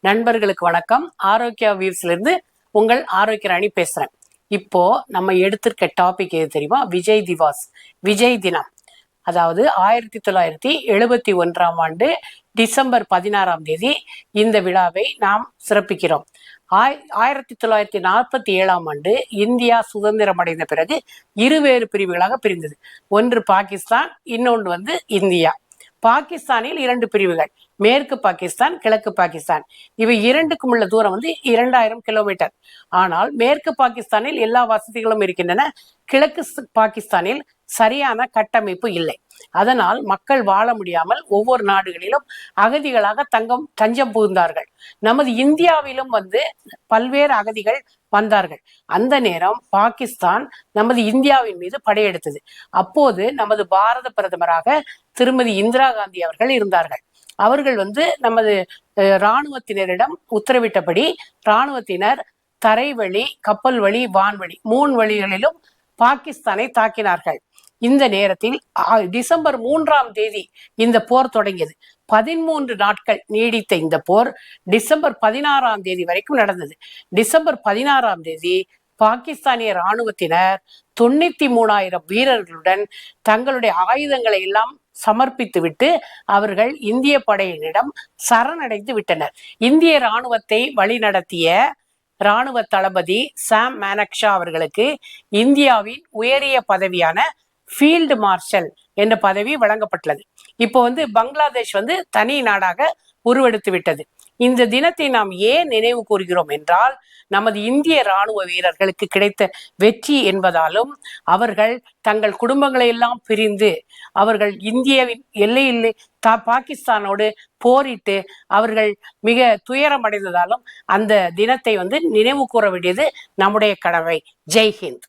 நண்பர்களுக்கு வணக்கம். ஆரோக்கியா வீவ்ஸ்ல இருந்து உங்கள் ஆரோக்கிய ராணி பேசுறேன். இப்போ நம்ம எடுத்திருக்க டாபிக் எது தெரியுமா? விஜய் திவாஸ். விஜய் தினம். அதாவது ஆயிரத்தி தொள்ளாயிரத்தி எழுபத்தி ஒன்றாம் ஆண்டு டிசம்பர் பதினாறாம் தேதி இந்த விழாவை நாம் சிறப்பிக்கிறோம். ஆய் ஆயிரத்தி தொள்ளாயிரத்தி நாற்பத்தி ஏழாம் ஆண்டு இந்தியா சுதந்திரம் அடைந்த பிறகு இருவேறு பிரிவுகளாக பிரிந்தது. ஒன்று பாகிஸ்தான் இன்னொன்று வந்து இந்தியா. பாகிஸ்தானில் இரண்டு பிரிவுகள். மேற்கு பாகிஸ்தான் கிழக்கு பாகிஸ்தான். இவை இரண்டுக்கும் உள்ள தூரம் வந்து இரண்டாயிரம் கிலோமீட்டர். ஆனால் மேற்கு பாகிஸ்தானில் எல்லா வசதிகளும் இருக்கின்றன. கிழக்கு பாகிஸ்தானில் சரியான கட்டமைப்பு இல்லை. அதனால் மக்கள் வாழ முடியாமல் ஒவ்வொரு நாடுகளிலும் அகதிகளாக தங்கம் தஞ்சம் புகுந்தார்கள். நமது இந்தியாவிலும் வந்து பல்வேறு அகதிகள் வந்தார்கள். அந்த நேரம் பாகிஸ்தான் நமது இந்தியாவின் மீது படையெடுத்தது. அப்போது நமது பாரத பிரதமராக திருமதி இந்திரா காந்தி அவர்கள் இருந்தார்கள். அவர்கள் வந்து நமது அஹ், இராணுவத்தினரிடம் உத்தரவிட்டபடி இராணுவத்தினர் தரைவழி கப்பல் வழி வான்வழி மூணு வழிகளிலும் பாகிஸ்தானை தாக்கினார்கள். இந்த நேரத்தில் டிசம்பர் மூன்றாம் தேதி இந்த போர் தொடங்கியது. பதிமூன்று நாட்கள் நீடித்த இந்த போர் டிசம்பர் பதினாறாம் தேதி வரைக்கும் நடந்தது. டிசம்பர் பதினாறாம் தேதி பாகிஸ்தானிய ராணுவத்தினர் தொண்ணூத்தி மூணாயிரம் வீரர்களுடன் தங்களுடைய ஆயுதங்களை எல்லாம் சமர்ப்பித்து விட்டு அவர்கள் இந்திய படையினரிடம் சரணடைந்து விட்டனர். இந்திய ராணுவத்தை வழிநடத்திய ராணுவ தளபதி சாம் மேனக்ஷா அவர்களுக்கு இந்தியாவின் உயரிய பதவியான ஃபீல்டு மார்ஷல் என்ற பதவி வழங்கப்பட்டுள்ளது. இப்போ வந்து பங்களாதேஷ் வந்து தனி நாடாக உருவெடுத்து விட்டது. இந்த தினத்தை நாம் ஏன் நினைவு கூறுகிறோம் என்றால் நமது இந்திய ராணுவ வீரர்களுக்கு கிடைத்த வெற்றி என்பதாலும் அவர்கள் தங்கள் குடும்பங்களை எல்லாம் பிரிந்து அவர்கள் இந்தியாவின் எல்லையில் தா பாகிஸ்தானோடு போரிட்டு அவர்கள் மிக துயரம் அடைந்ததாலும் அந்த தினத்தை வந்து நினைவு கூற வேண்டியது நம்முடைய கடமை. ஜெய் ஹிந்த்.